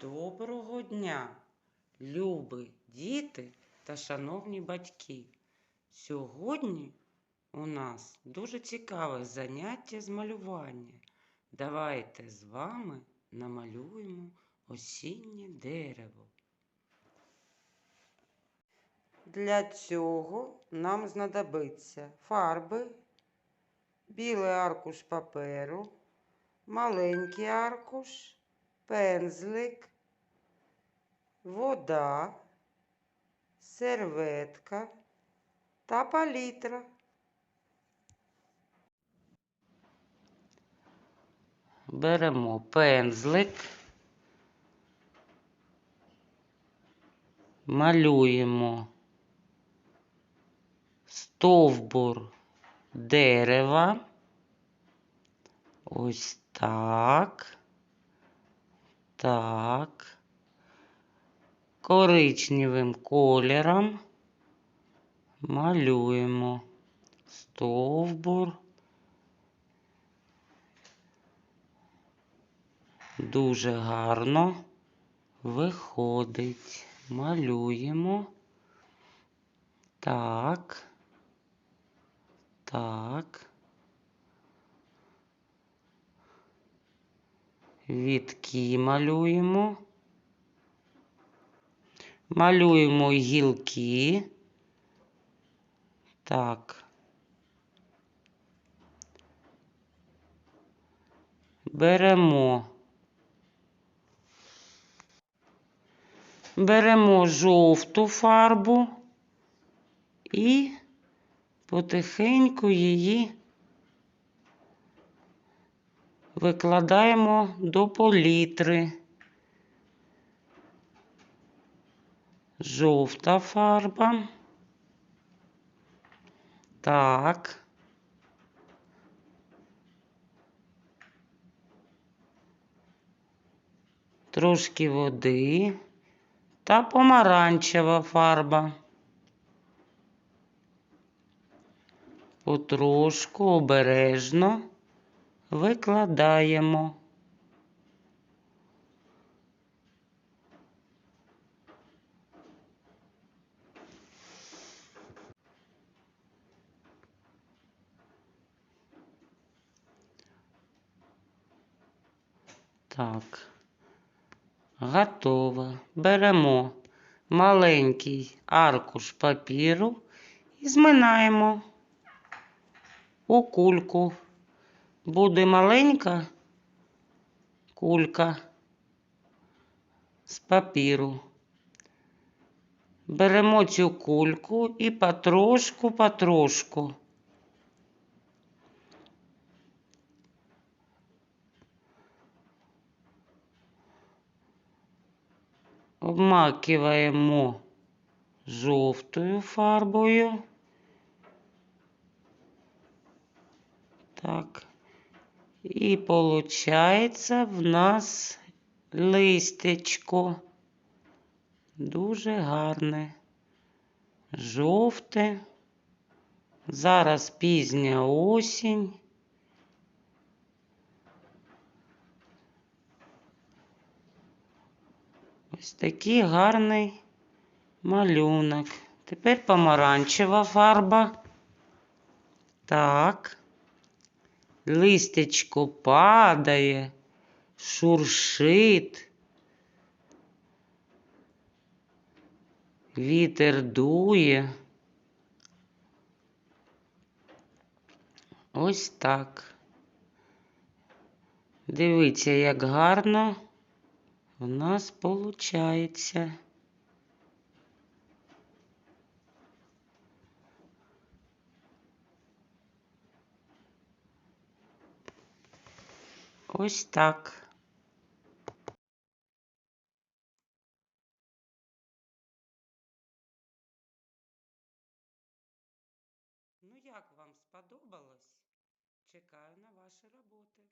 Доброго дня, любі діти та шановні батьки. Сьогодні у нас дуже цікаве заняття з малювання. Давайте з вами намалюємо осіннє дерево. Для цього нам знадобиться фарби, білий аркуш паперу, маленький аркуш, пензлик, вода, серветка та палітра. Беремо пензлик, малюємо стовбур дерева. Ось так. Так. Коричневим кольором малюємо стовбур. Дуже гарно виходить. Малюємо. Так. Так. Вітки малюємо. Малюємо гілки. Так. Беремо. Беремо жовту фарбу і потихеньку її викладаємо до палітри. Жовта фарба. Так. Трошки води та помаранчева фарба. Потрошку обережно викладаємо. Так, готово. Беремо маленький аркуш папіру і зминаємо у кульку. Буде маленька кулька з папіру. Беремо цю кульку і потрошку, потрошку. Обмакиваємо жовтою фарбою. Так. І получається в нас листечко. Дуже гарне. Жовте. Зараз пізня осінь. Ось такий гарний малюнок. Тепер помаранчева фарба. Так. Листечко падає, шуршить. Вітер дує. Ось так. Дивіться, як гарно у нас виходить. Ось так. Ну, як вам сподобалось? Чекаю на ваші роботи.